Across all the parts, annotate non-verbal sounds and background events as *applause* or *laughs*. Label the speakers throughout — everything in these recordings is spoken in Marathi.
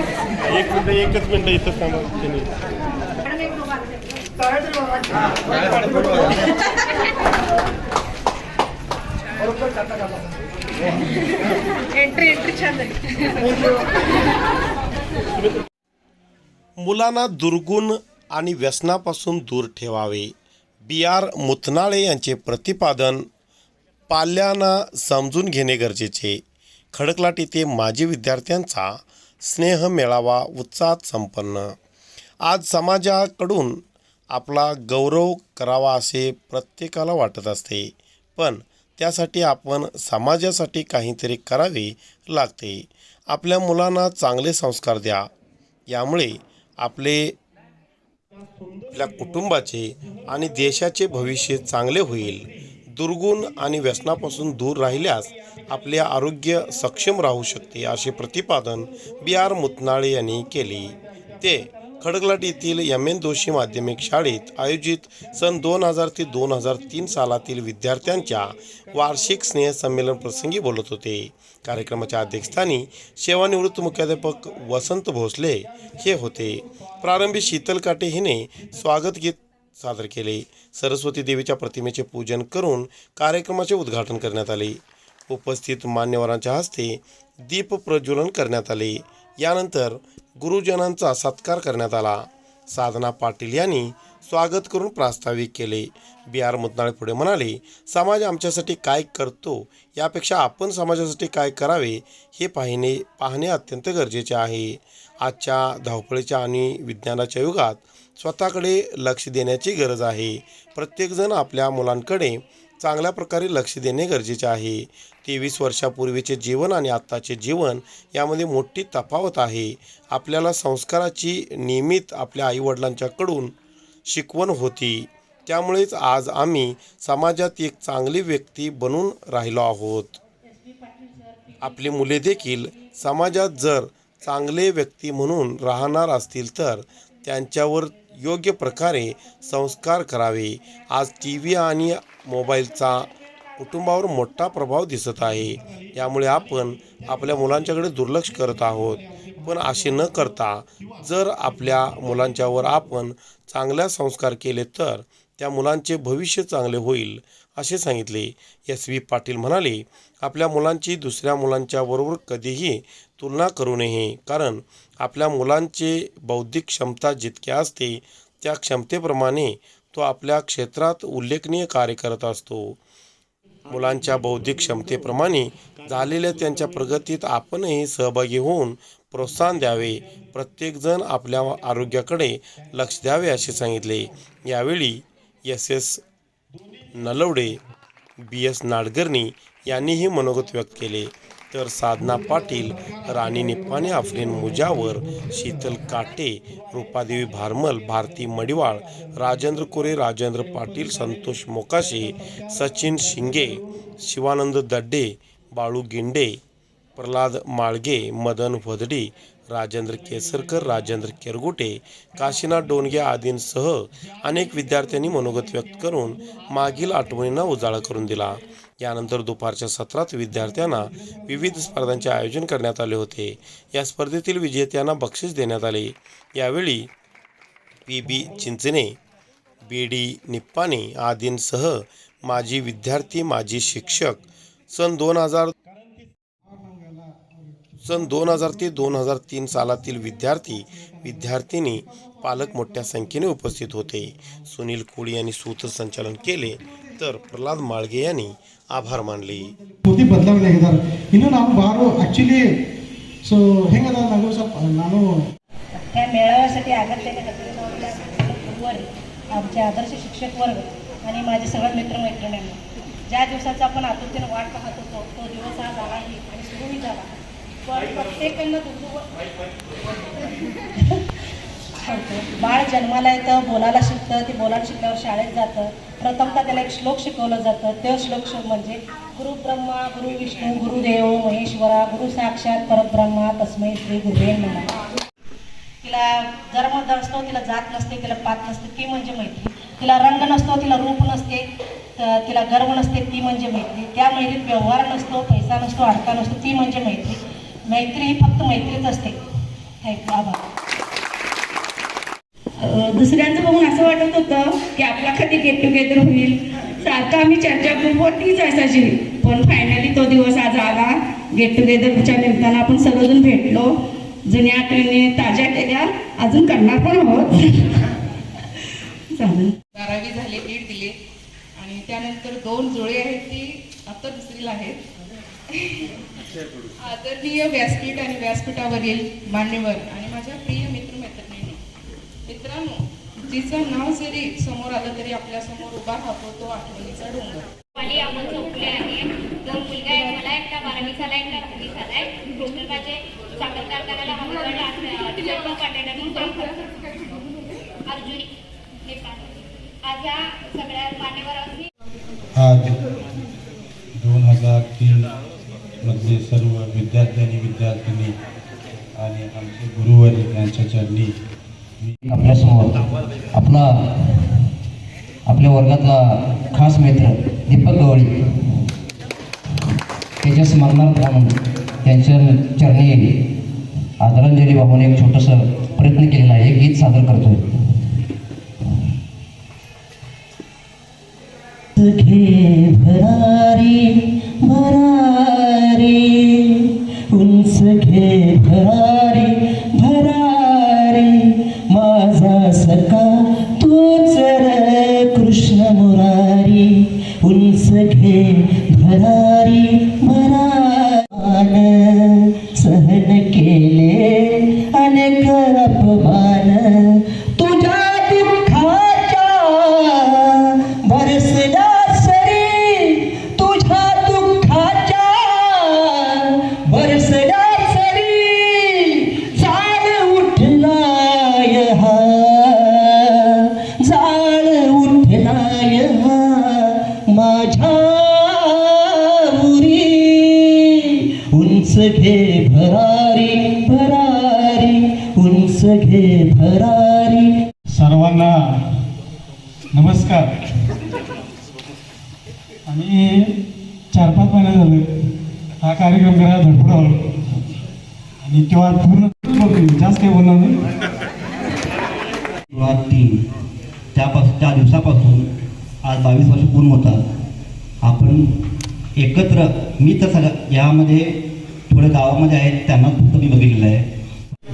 Speaker 1: एक मिनिट एकच मिनिट इथं थांबा.
Speaker 2: एंट्री एंट्री छान
Speaker 3: मुलांना दुर्गुण आणि व्यसनापासून दूर ठेवावे. बी आर मुतनाळे यांचे प्रतिपादन पाल्यांना समजून घेणे गरजेचे. खडकलाट येथे माजी विद्यार्थ्यांचा स्नेह मेळावा उत्साहात संपन्न. आज समाजाकडून आपला गौरव करावा असे प्रत्येकाला वाटत असते. पण त्यासाठी आपण समाजासाठी काहीतरी करावे लागते. आपल्या मुलांना चांगले संस्कार द्या. यामुळे आपले आपल्या कुटुंबाचे आणि देशाचे भविष्य चांगले होईल. दुर्गुण आणि व्यसनापासून दूर राहिल्यास आपले आरोग्य सक्षम राहू शकते असे प्रतिपादन बी आर मुतनाळे यांनी केले. ते खडगलाट येथील एम एन जोशी माध्यमिक शाळेत आयोजित सन दोन हजार ते दोन हजार तीन सालातील विद्यार्थ्यांच्या वार्षिक स्नेहसंमेलन प्रसंगी बोलत होते. कार्यक्रमाच्या अध्यक्षस्थानी सेवानिवृत्त मुख्याध्यापक वसंत भोसले हे होते. प्रारंभी शीतल काटे हिने स्वागत गीत सादर केले. सरस्वती देवीच्या प्रतिमेचे पूजन करून कार्यक्रमाचे उद्घाटन करण्यात आले. उपस्थित मान्यवरांच्या हस्ते दीप प्रज्वलन करण्यात आले. यानंतर गुरुजनांचा सत्कार करण्यात आला. साधना पाटील यांनी स्वागत करून प्रास्ताविक केले. बी आर मुतनाळे पुढे म्हणाले समाज आमच्यासाठी काय करतो? यापेक्षा आपण समाजासाठी काय करावे? हे पाहणे पाहणे अत्यंत गरजेचे आहे. आजच्या धावपळीच्या आणि विज्ञानाच्या युगात स्वतःकडे लक्ष देण्याची गरज आहे. प्रत्येकजण आपल्या मुलांकडे चांगल्या प्रकारे लक्ष देणे गरजेचे आहे. तेवीस वर्षापूर्वीचे जीवन आणि आत्ताचे जीवन यामध्ये मोठी तफावत आहे. आपल्याला संस्काराची नियमित आपल्या आईवडिलांच्याकडून शिकवण होती. त्यामुळेच आज आम्ही समाजात एक चांगली व्यक्ती बनून राहिलो आहोत. आपली मुले देखील समाजात जर चांगले व्यक्ती म्हणून राहणार असतील तर त्यांच्यावर योग्य प्रकारे संस्कार करावे. आज टी व्ही आणि मोबाईलचा कुटुंबावर मोठा प्रभाव दिसत आहे. यामुळे आपण आपल्या मुलांच्याकडे दुर्लक्ष करत आहोत. पण असे न करता जर आपल्या मुलांच्यावर आपण चांगल्या संस्कार केले तर त्या मुलांचे भविष्य चांगले होईल. असे सांगितले. एस. व्ही. पाटील म्हणाले आपल्या मुलांची दुसऱ्या मुलांच्या बरोबर कधीही तुलना करू नये. कारण आपल्या मुलांचे बौद्धिक क्षमता जितकी असते त्या क्षमतेप्रमाणे तो आपल्या क्षेत्रात उल्लेखनीय कार्य करत असतो. मुलांच्या बौद्धिक क्षमतेप्रमाणे झालेल्या त्यांच्या प्रगतीत आपणही सहभागी होऊन प्रोत्साहन द्यावे. प्रत्येकजण आपल्या आरोग्याकडे लक्ष द्यावे असे सांगितले. यावेळी S. S. Nalawade B. S. Nadgarni यांनीही मनोगत व्यक्त केले. तर साधना पाटील राणी निप्पाणे आफ्रिन मुजावर शीतल काटे रूपादेवी भारमल भारती मडिवाळ राजेंद्र कोरे राजेंद्र पाटील संतोष मोकाशे सचिन शिंगे शिवानंद दड्डे बाळू गिंडे प्रल्हाद माळगे मदन वदडी राजेंद्र केसरकर राजेंद्र केरगुटे काशीनाथ डोनगे आदींसह अनेक विद्यार्थ्यांनी मनोगत व्यक्त करून मागील आठवणींना उजाळा करून दिला. यानंतर दुपारच्या सत्रात विद्यार्थ्यांना विविध स्पर्धांचे आयोजन करण्यात आले होते. या स्पर्धेतील विजेत्यांना बक्षीस देण्यात आले. यावेळी पी बी चिंचणे बी डी निप्पाणे आदींसह माजी विद्यार्थी माजी शिक्षक सन दोन हजार सन दोन हजार ते दोन हजार तीन सालातील विद्यार्थी विद्यार्थिनी पालक मोठ्या संख्येने उपस्थित होते सुनील कोळी यांनी सूत्रसंचालन केले तर प्रल्हाद माळगे यांनी आभार मानले
Speaker 4: ಬುದ್ಧಿ ಬದಲಾವಣೆ ಆಗಿದ್ದಾರೆ ಇನ್ನು ನಾವು ಬಾರು ಆ್ಯಕ್ಚುಲಿ ಸೊ ಹೆಂಗದ ನಾವು ಸ್ವಲ್ಪ ನಾನು
Speaker 5: त्या मेळाव्यासाठी आगतलेल्या कथेवर आमचे आदर्श शिक्षक वर्ग आणि माझे सगळे मित्रमैत्रिणींना ज्या दिवसाचा आपण आतुरतेनं वाट पाहत होतो तो दिवस आज आलाही आणि सुरूही झाला पण बाळ जन्माला येतं बोलायला शिकतं ते बोलायला शिकल्यावर शाळेत जातं. प्रथमतः त्याला एक श्लोक शिकवलं जातं. ते श्लोक म्हणजे गुरु ब्रह्मा गुरु विष्णू गुरुदेव महेश्वरा गुरु साक्षात परब्रह्मा तस्मै श्री गुरुवे म्हणा तिला तिला नसतो तिला जात नसते तिला पात नसते ती म्हणजे मैत्री. तिला रंग नसतो तिला रूप नसते तिला गर्व नसते ती म्हणजे मैत्री. त्या मैत्रीत व्यवहार नसतो पैसा नसतो अडका नसतो ती म्हणजे मैत्री. मैत्री ही फक्त मैत्रीच असते.
Speaker 6: दुसऱ्यांचं बघून असं वाटत होतं की आपला कधी गेट टुगेदर होईल. सारखं आम्ही चर्चा ग्रुपवरतीच असायची. पण फायनली तो दिवस आज आला. गेट टुगेदरच्या निमित्तानं आपण सर्वजण भेटलो. जुन्या आठवणी ताज्या केल्या अजून करणार पण आहोत. *laughs* चालेल.
Speaker 7: बारावी झाले नीट दिले. आणि त्यानंतर दोन जोडे आहेत ती आता दुसरीला आहेत. आदरणीय व्यासपीठ आणि व्यासपीठावरील मान्यवर आणि माझ्या प्रिय मित्रमैत्रिणींनो मित्रांनो जिचं नाव जरी समोर आलं तरी आपल्यासमोर उभा राहतो तो आठवणीचा डोंगर.
Speaker 8: वाली अमोल चौगुले आहे. दोन मुलगा आहे मला एकटा बारावी झाला एकटा दहावी झालाय टोटल माझे साखर कारखान्याला डिझेल कॉन्ट्रॅक्टर म्हणून काम करतो अर्जुनी नेपाळ. आज या सगळ्या मान्यवरांनी
Speaker 9: आज दोन हजार तीन मध्ये सर्व विद्यार्थ्यांनी विद्यार्थिनी आणि आमचे गुरुवर यांच्या चरणी मी
Speaker 10: आपल्यासमोर आपला आपल्या वर्गातला खास मित्र दीपक गवळी त्याच्या स्मरणार्थ म्हणून त्यांच्या चरणी आदरांजली वाहून एक छोटंसं प्रयत्न केलेला आहे. एक गीत सादर करतोय. घे भरारी भरारी उंच घे भरारी.
Speaker 4: सर्वांना नमस्कार. आणि चार पाच महिने झाले हा कार्यक्रम करायला आलो. आणि तेव्हा पूर्ण जास्त काही बोलणार नाही.
Speaker 10: तीन त्यापासून त्या दिवसापासून आज बावीस वर्ष पूर्ण होतात. आपण एकत्र मी तर सगळं यामध्ये थोडे गावामध्ये आहेत त्यांना फक्त मी बघितलेलं आहे.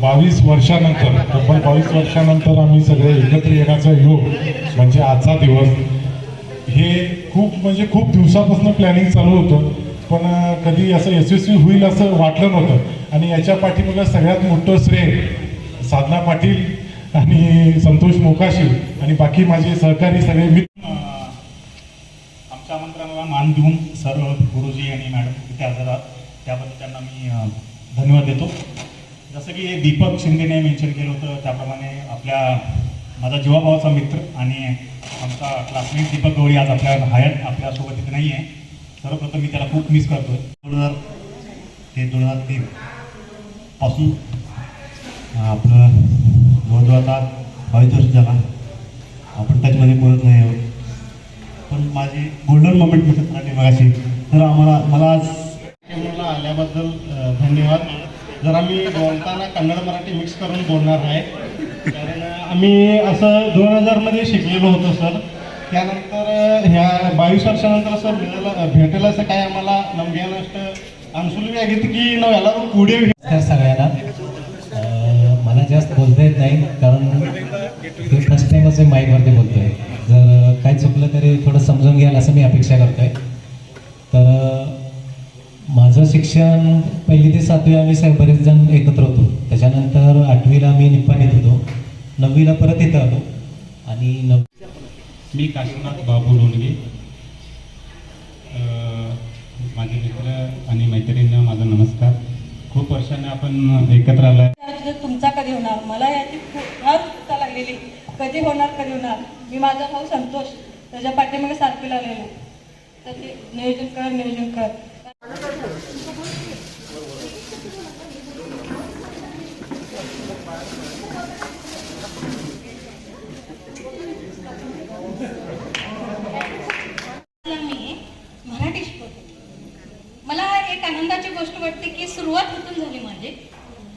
Speaker 9: बावीस वर्षानंतर तब्बल बावीस वर्षानंतर आम्ही सगळे एकत्र येण्याचा योग म्हणजे आजचा दिवस. हे खूप म्हणजे खूप दिवसापासून प्लॅनिंग चालू होतं पण कधी असं यशस्वी होईल असं वाटलं नव्हतं. आणि याच्या पाठीमागं सगळ्यात मोठं श्रेय साधना पाटील आणि संतोष मोकाशी आणि बाकी माझे सहकारी सगळे मित्र.
Speaker 11: आमच्या आमंत्रणाला मान देऊन सर्व गुरुजी आणि मॅडम इथे हजर त्याबद्दल त्यांना मी धन्यवाद देतो. जसं की दीपक शिंदेने मेन्शन केलं होतं त्याप्रमाणे आपल्या माझा जीवाभावाचा मित्र आणि आमचा क्लासमेट दीपक गवळी आज आपल्या हयात आपल्यासोबत इथे नाही आहे सर्वप्रथम मी त्याला खूप मिस करतो
Speaker 10: दोन हजार ते दोन हजार तीन पासून आपलं जवळजवळ आता बावीस वर्ष झाला. आपण टचमध्ये बोलत नाही आहोत. पण माझे गोल्डन मोमेंट मिळतात. आणि मगाशी तर आम्हाला मला आज
Speaker 9: मला आल्याबद्दल धन्यवाद. जरा मी बोलताना कन्नड मराठी मिक्स करून बोलणार नाही कारण आम्ही असं दोन हजारमध्ये शिकलेलो होतो सर. त्यानंतर ह्या बावीस वर्षानंतर सर भेटायला भेटेल असं काय आम्हाला नमग्या नष्ट अनसुलवी आहे की न याला
Speaker 10: पुढे सगळ्यांना. मला जास्त बोलता येत नाही कारण ते फर्स्ट माईक माईकवरती बोलतोय. जर काय चुकलं तरी थोडं समजून घ्याल असं मी अपेक्षा करतोय. माझं शिक्षण पहिली ते सातवी आम्ही साहेब बरेच जण एकत्र होतो. त्याच्यानंतर आठवीला मी निप्पाणीत होतो. नववीला परत इथं आलो. आणि नव
Speaker 11: मी काशीनाथ बाबू लोणगे. अ, माझे मित्र आणि मैत्रिणींना माझा नमस्कार. खूप वर्षाने आपण एकत्र आलाय.
Speaker 5: तर तुमचा कधी होणार? मला याची खूप फार उत्सुकता लागलेली. कधी होणार कधी होणार? मी माझा भाऊ संतोष त्याच्या पाठीमागे सारखी लागलेलो तर ते नियोजन कर नियोजन कर.
Speaker 12: वाटते की सुरुवात इथून झाली माझी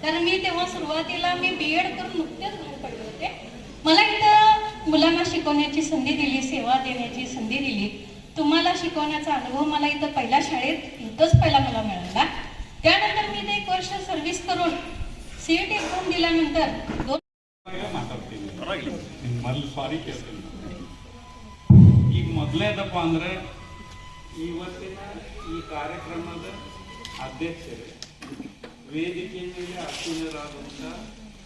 Speaker 12: कारण मी तेव्हा सुरुवातीला मी बी एड करून नुकतेच बाहेर पडले होते मला इथं मुलांना शिकवण्याची संधी दिली सेवा देण्याची संधी दिली तुम्हाला शिकवण्याचा अनुभव मला इथं पहिल्या शाळेत इथंच पहिला मला मिळाला त्यानंतर मी ते एक वर्ष सर्व्हिस करून सीईटी एक्झाम दिल्यानंतर दोन
Speaker 13: ಮೊದಲು ಸಾರಿ ಕೇಳ್ತೀನಿ ಈಗ ಮೊದಲನೇದಪ್ಪ ಅಂದ್ರೆ ಇವತ್ತಿನ ಈ ಕಾರ್ಯಕ್ರಮದ ಅಧ್ಯಕ್ಷರೇ, ವೇದಿಕೆ ಮೇಲೆ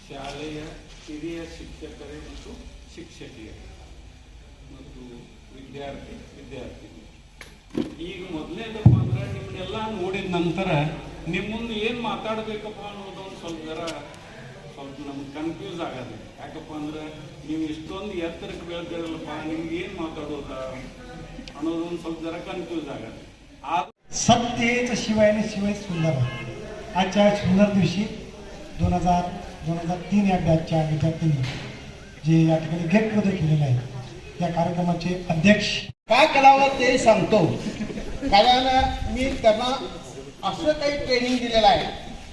Speaker 13: ಶಾಲೆಯ ಹಿರಿಯ ಶಿಕ್ಷಕರೇ ಮತ್ತು ಶಿಕ್ಷಕಿಯರು ಮತ್ತು ವಿದ್ಯಾರ್ಥಿ ವಿದ್ಯಾರ್ಥಿ ಈಗ ಮೊದಲನೇದಪ್ಪ ಅಂದ್ರೆ ನಿಮ್ಮನ್ನೆಲ್ಲ ನೋಡಿದ ನಂತರ ನಿಮ್ಮ ಮುಂದೆ ಏನು ಮಾತಾಡಬೇಕಪ್ಪ ಅನ್ನೋದು ಒಂದು ಸ್ವಲ್ಪ ಜರ ಸ್ವಲ್ಪ ನಮ್ಗೆ ಕನ್ಫ್ಯೂಸ್ ಆಗದೆ ಯಾಕಪ್ಪ ಅಂದ್ರೆ ನೀವು ಇಷ್ಟೊಂದು ಎತ್ತರಕ್ಕೆ ಬೆಳೆದಿರಲ್ಲಪ್ಪ, ನಿಮ್ಗೆ ಏನು ಮಾತಾಡೋದ ಅನ್ನೋದೊಂದು ಸ್ವಲ್ಪ ಜರ ಕನ್ಫ್ಯೂಸ್ ಆಗೋದು ಆ
Speaker 4: सत्य शिवाय आणि शिवाय सुंदर आजच्या सुंदर दिवशी दोन हजार दोन हजार तीन या बॅचच्या विद्यार्थ्यांनी जे या ठिकाणी गेट टुगेदर केलेलं आहे या कार्यक्रमाचे अध्यक्ष
Speaker 2: काय करावं ते सांगतो. कारण मी त्यांना असं काही ट्रेनिंग दिलेलं आहे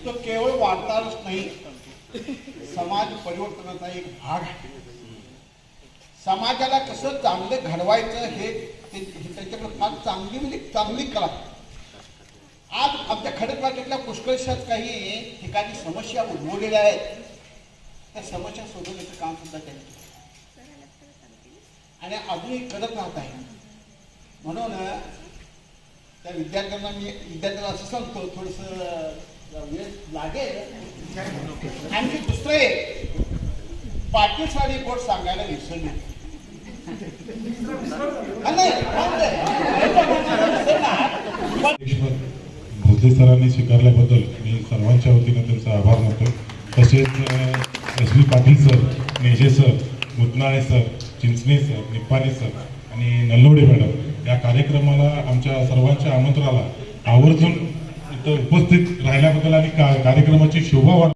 Speaker 2: तो केवळ वार्ताहरच नाही समाज परिवर्तनाचा एक भाग आहे. समाजाला कसं चांगलं घडवायचं हे ते- त्याच्याकडे फार चांगली म्हणजे चांगली कला. आज आमच्या खडकवाट्यातल्या पुष्कळशात काही ठिकाणी समस्या उद्भवलेल्या आहेत. त्या समस्या सोडवण्याचं काम सुद्धा त्यांनी केलं. आणि अजूनही करत राहत आहे. म्हणून त्या विद्यार्थ्यांना मी विद्यार्थ्यांना असं सांगतो थोडस वेळ लागेल. आणि दुसरं एक पाटील साडी बोट सांगायला विसरले. हा, नाही, हा,
Speaker 9: सरांनी स्वीकारल्याबद्दल मी सर्वांच्या वतीनं त्यांचा आभार मानतो. तसेच S V Patil sir Neje sir Mutnale sir Chinchane sir Nippane sir आणि नल्लोडे मॅडम या कार्यक्रमाला आमच्या सर्वांच्या आमंत्रणाला आवर्जून इथं उपस्थित राहिल्याबद्दल आणि का कार्यक्रमाची शोभा वाढ